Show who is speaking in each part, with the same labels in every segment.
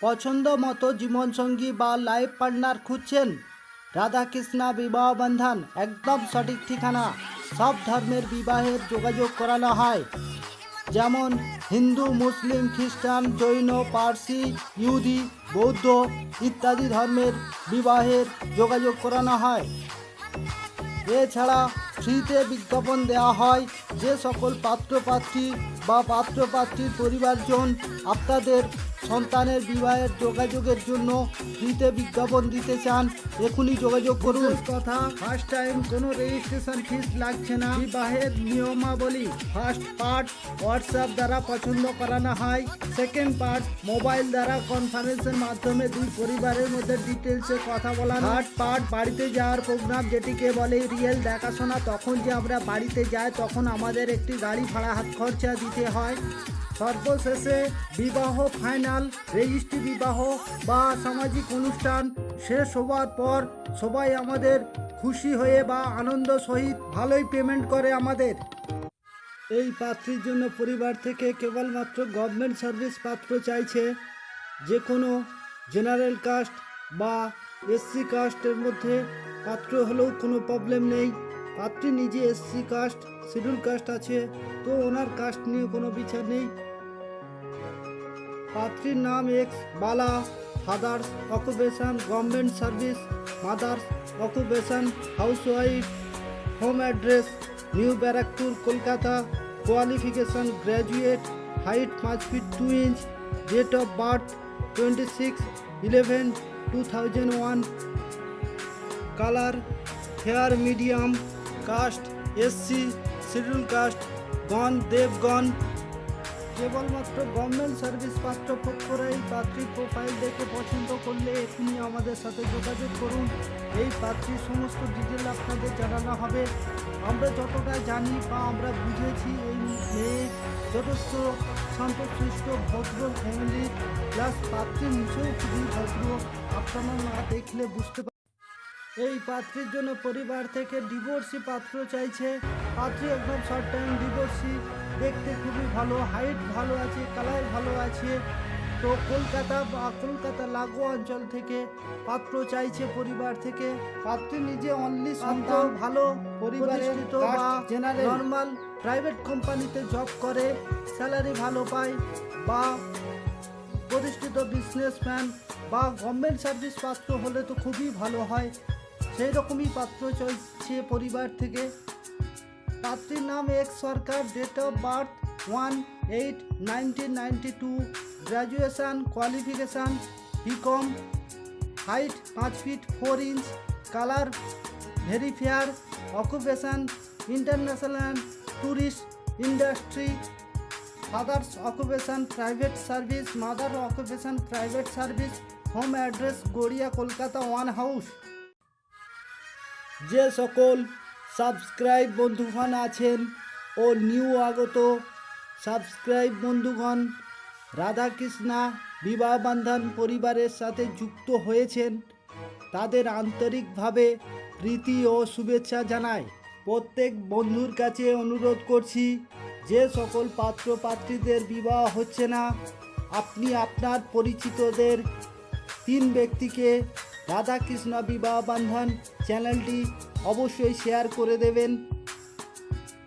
Speaker 1: পছন্দ মতো জীবনসঙ্গী বা লাইফ পার্টনার খুঁজছেন। রাধাকৃষ্ণা বিবাহ বন্ধন একদম সঠিক ঠিকানা। সব ধর্মের বিবাহের যোগাযোগ করানো হয়। যেমন হিন্দু, মুসলিম, খ্রিস্টান, জৈন, পার্সি, ইহুদি, বৌদ্ধ ইত্যাদি ধর্মের বিবাহের যোগাযোগ করানো হয়। এছাড়া ফ্রিতে বিজ্ঞাপন দেওয়া হয়। যে সকল পাত্রপাত্রী বা পাত্রপাত্রীর পরিবারজন আপনাদের সন্তানের বিবাহের যোগাযোগের জন্য ফ্রিতে বিজ্ঞাপন দিতে চান এখনই যোগাযোগ করুন। কথা ফার্স্ট টাইম কোনো রেজিস্ট্রেশন ফিস লাগছে না। বিবাহের নিয়মাবলী ফার্স্ট পার্ট হোয়াটসঅ্যাপ দ্বারা পছন্দ করানো হয় সেকেন্ড পার্ট মোবাইল দ্বারা কনফারেন্সের মাধ্যমে দুই পরিবারের মধ্যে ডিটেলসে কথা বলা থার্ড পার্ট বাড়িতে যাওয়ার প্রোগ্রাম যেটিকে বলে রিয়েল দেখাশোনা, তখন যে আমরা বাড়িতে যাই, তখন আমাদের একটি গাড়ি ভাড়া হাত খরচা দিতে হয়। সর্বশেষে বিবাহ ফাইনাল, রেজিস্ট্রি বিবাহ বা সামাজিক অনুষ্ঠান শেষ হওয়ার পর সবাই আমাদের খুশি হয়ে বা আনন্দ সহিত ভালোই পেমেন্ট করে আমাদের। এই পাত্রীর জন্য পরিবার থেকে কেবলমাত্র গভর্নমেন্ট সার্ভিস পাত্র চাইছে যে কোনো জেনারেল কাস্ট বা এসসি কাস্টের মধ্যে পাত্র হলেও কোনো প্রবলেম নেই। পাত্রী নিজে এসসি কাস্ট শিডিউল কাস্ট আছে, তো ওনার কাস্ট নিয়ে কোনো বিচার নেই। পাত্রীর নাম X Bala father's occupation government service mother's occupation housewife home address new Barrackpore Kolkata qualification graduate height পাঁচ feet two inch date of birth twenty six eleven two thousand one colour hair medium caste SC scheduled caste গণ দেবগণ কেবলমাত্র government service পাত্র পক্ষরাই পাত্রীর profile দেখে পছন্দ করলে এখনই আমাদের সাথে যোগাযোগ করুন। এই পাত্রীর সমস্ত ডিটেল আপনাদের জানানো হবে। আমরা যতটা জানি বা আমরা বুঝেছি এই মেয়ে যথেষ্ট শান্তশিষ্ট, ভদ্র ফ্যামিলি প্লাস পাত্রী নিচেও খুবই ভদ্র। আপনারা না দেখলে বুঝতে এই পাত্রীর জন্য পরিবার থেকে ডিভোর্সি পাত্র চাইছে। পাত্রী একদম শর্ট টাইম ডিভোর্সি দেখতে খুবই ভালো হাইট ভালো আছে কালার ভালো আছে। তো কলকাতা বা কলকাতা লাগোয়া অঞ্চল থেকে পাত্র চাইছে পরিবার থেকে। পাত্রী নিজে অনলি সন্তান ভালো পরিবারের বা জেনারেল নর্মাল প্রাইভেট কোম্পানিতে জব করে স্যালারি ভালো পায় বা প্রতিষ্ঠিত বিজনেসম্যান বা গভর্নমেন্ট সার্ভিস পাত্র হলে তো খুবই ভালো হয়। সেই রকমই পাত্র চলছে পরিবার থেকে পাত্রীর নাম X Sarkar date of birth one eight nineteen ninety two graduation qualification BCom height পাঁচ feet four inch colour very fair occupation international tourist industry father's occupation private service mother occupation private service home address Garia, Kolkata one house যে সকল subscribe বন্ধুগণ আছেন ও new আগত subscribe বন্ধুগণ, রাধাকৃষ্ণা বিবাহ বন্ধন পরিবারের সাথে যুক্ত হয়েছেন, তাদের আন্তরিকভাবে প্রীতি ও শুভেচ্ছা জানাই। প্রত্যেক বন্ধুর কাছে অনুরোধ করছি, যে সকল পাত্র পাত্রীদের বিবাহ হচ্ছে না, আপনি আপনার পরিচিতদের তিন ব্যক্তিকে রাধাকৃষ্ণ বিবাহ বন্ধন চ্যানেলটি অবশ্যই শেয়ার করে দেবেন।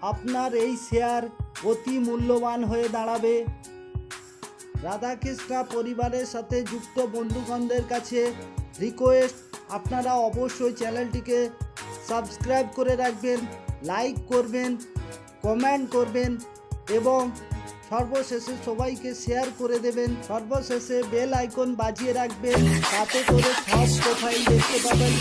Speaker 1: আপনার এই শেয়ার অতি মূল্যবান হয়ে দাঁড়াবে। রাধাকৃষ্ণ পরিবারের সাথে যুক্ত বন্ধুগণদের কাছে রিকোয়েস্ট আপনারা অবশ্যই চ্যানেলটিকে সাবস্ক্রাইব করে রাখবেন লাইক করবেন কমেন্ট করবেন এবং সর্বশেষে সবাইকে শেয়ার করে দেবেন। সর্বশেষে বেল আইকন বাজিয়ে রাখবেন। তাতে করে সব প্রোফাইল দেখতে পাবেন।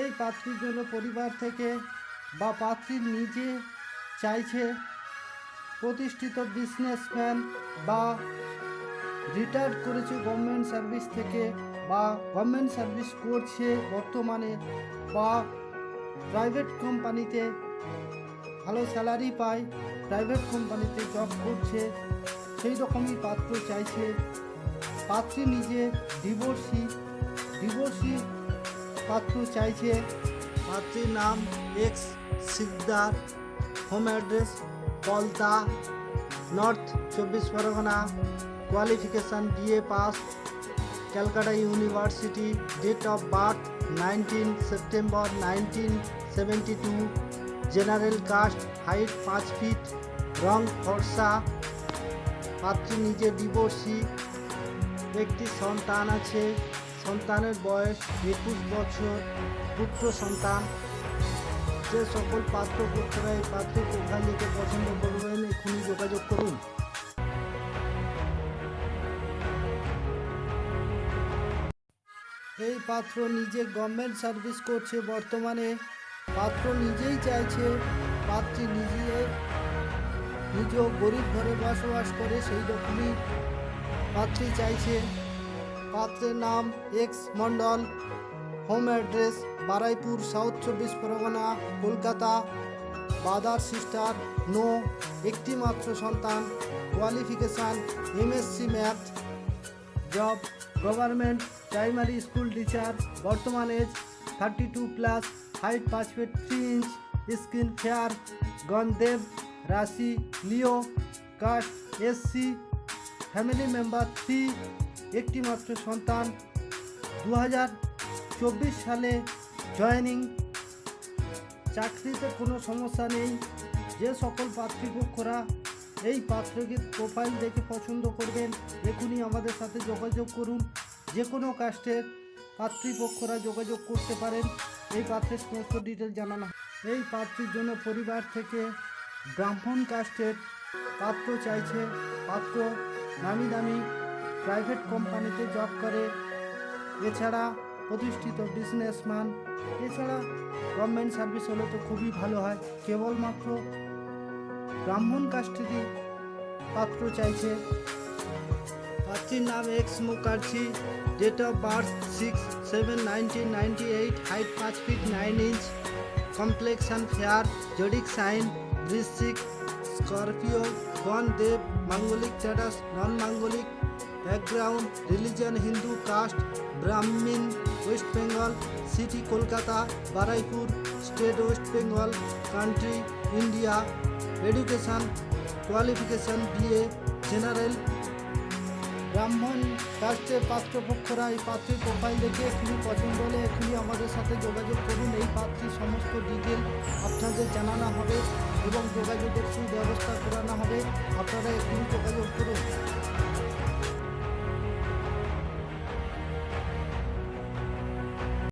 Speaker 1: এই পাত্রীর জন্য পরিবার থেকে বা পাত্রী নিজে চাইছে প্রতিষ্ঠিত বিজনেসম্যান বা রিটায়ার্ড করেছে গভর্নমেন্ট সার্ভিস থেকে বা গভর্নমেন্ট সার্ভিস করছে বর্তমানে বা প্রাইভেট কোম্পানিতে ভালো স্যালারি পায় প্রাইভেট কোম্পানিতে জব করছে, সেই রকমই পাত্র চাইছে। পাত্রী নিজে ডিভোর্সি ডিভোর্সি পাত্র চাইছে। পাত্রীর নাম X Sikdar home address Palta north চব্বিশ Pargana. Qualification BA pass Calcutta university date of birth nineteen September nineteen seventy two general caste height পাঁচ ফিট রং ফর্সা পাত্রী নিজে ডিভোর্সি একটি সন্তান আছে সন্তানের বয়স একুশ বছর পুত্র সন্তান যে সকল পাত্র পুত্ররা এই পাত্রের প্রোফাইলকে পছন্দ করবেন এখনই যোগাযোগ করুন এই পাত্র নিজে গভর্নমেন্ট সার্ভিস করছে বর্তমানে। পাত্র নিজেই চাইছে, পাত্রী নিজে নিজেও গরিব ঘরে বসবাস করে সেই রকমই পাত্রী চাইছে। পাত্রের নাম X Mondal home address Baruipur south চব্বিশ Pargana, Kolkata. Brother sister no একটি মাত্র সন্তান qualification MSc math job government primary school teacher বর্তমান age thirty two plus height পাঁচ feet three inch skin fair গণদেব রাশি Leo caste SC family member three একটি মাত্র সন্তান। দু চব্বিশ সালে জয়েনিং চাকরিতে কোনো সমস্যা নেই। যে সকল পাত্রীপক্ষরা এই পাত্রকে প্রোফাইল দেখে পছন্দ করবেন, এখনই আমাদের সাথে যোগাযোগ করুন। যে কোনো কাস্টের পাত্রীপক্ষরা যোগাযোগ করতে পারেন। এই পাত্রের সমস্ত ডিটেল জানানো। এই পাত্রীর জন্য পরিবার থেকে ব্রাহ্মণ কাস্টের পাত্র চাইছে। পাত্র নামি দামি প্রাইভেট কোম্পানিতে জব করে। এছাড়া প্রতিষ্ঠিত বিজনেসম্যান এছাড়া গভর্নমেন্ট সার্ভিস হলে তো খুবই ভালো হয়। কেবলমাত্র ব্রাহ্মণ কাস্টেরই পাত্র চাইছে। পাত্রীর নাম X Mukherjee date of birth six seven nineteen ninety eight height পাঁচ feet nine inch complexion fair zodiac sign বৃশ্চিক, স্করপিও, বন দেব, manglik status non manglik background religion Hindu caste Brahmin West Bengal city Kolkata Baruipur state West Bengal country India education qualification দিয়ে general Brahmin কাস্টের পাত্রপক্ষরা এই পাত্রের profile দেখে খুবই পছন্দ হলে এখনই আমাদের সাথে যোগাযোগ করুন। এই পাত্রের সমস্ত ডিটেল আপনাদের জানানো হবে এবং যোগাযোগের সুব্যবস্থা করানো হবে। আপনারা এখনই যোগাযোগ করুন।